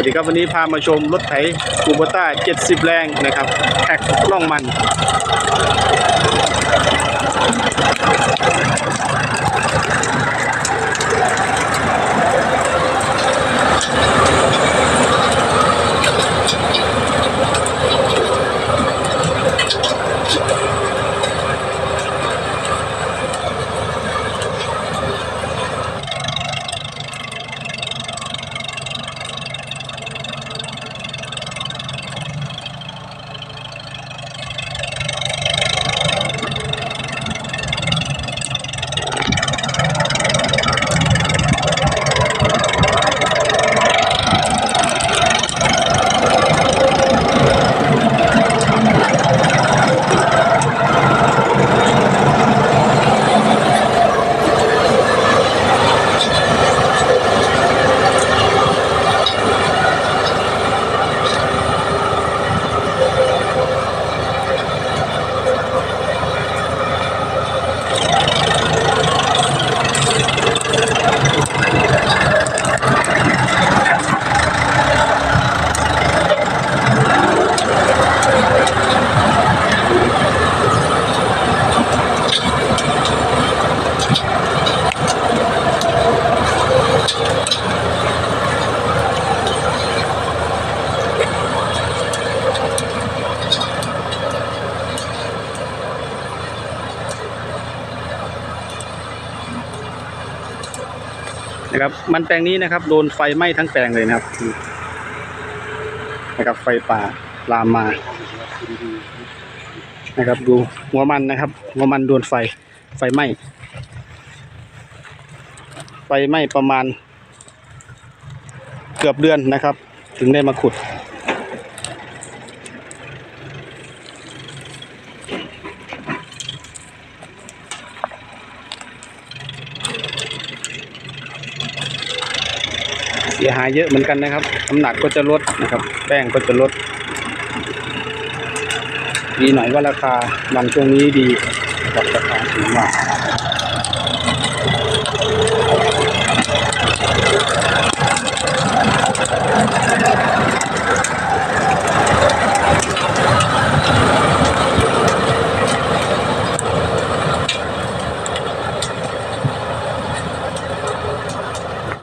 วัสดีครับวันนี้พามาชมรถไถกูโบต้า 70 แรงนะครับแท็กล่องมัน นะครับมันแปลงนี้นะครับ โดนไฟไหม้ทั้งแปลงเลยนะครับนะครับไฟป่าลามมานะครับ ดูหัวมันนะครับหัวมันโดนไฟไฟไหม้ไฟไหม้ประมาณเกือบเดือนนะครับ ถึงได้มาขุด สียหายเยอะเหมือนกันนะครับน้ำหนักก็จะลดนะครับ แป้งก็จะลด ดีหน่อยว่าราคามันช่วงนี้ดีกับราคาสูงมาก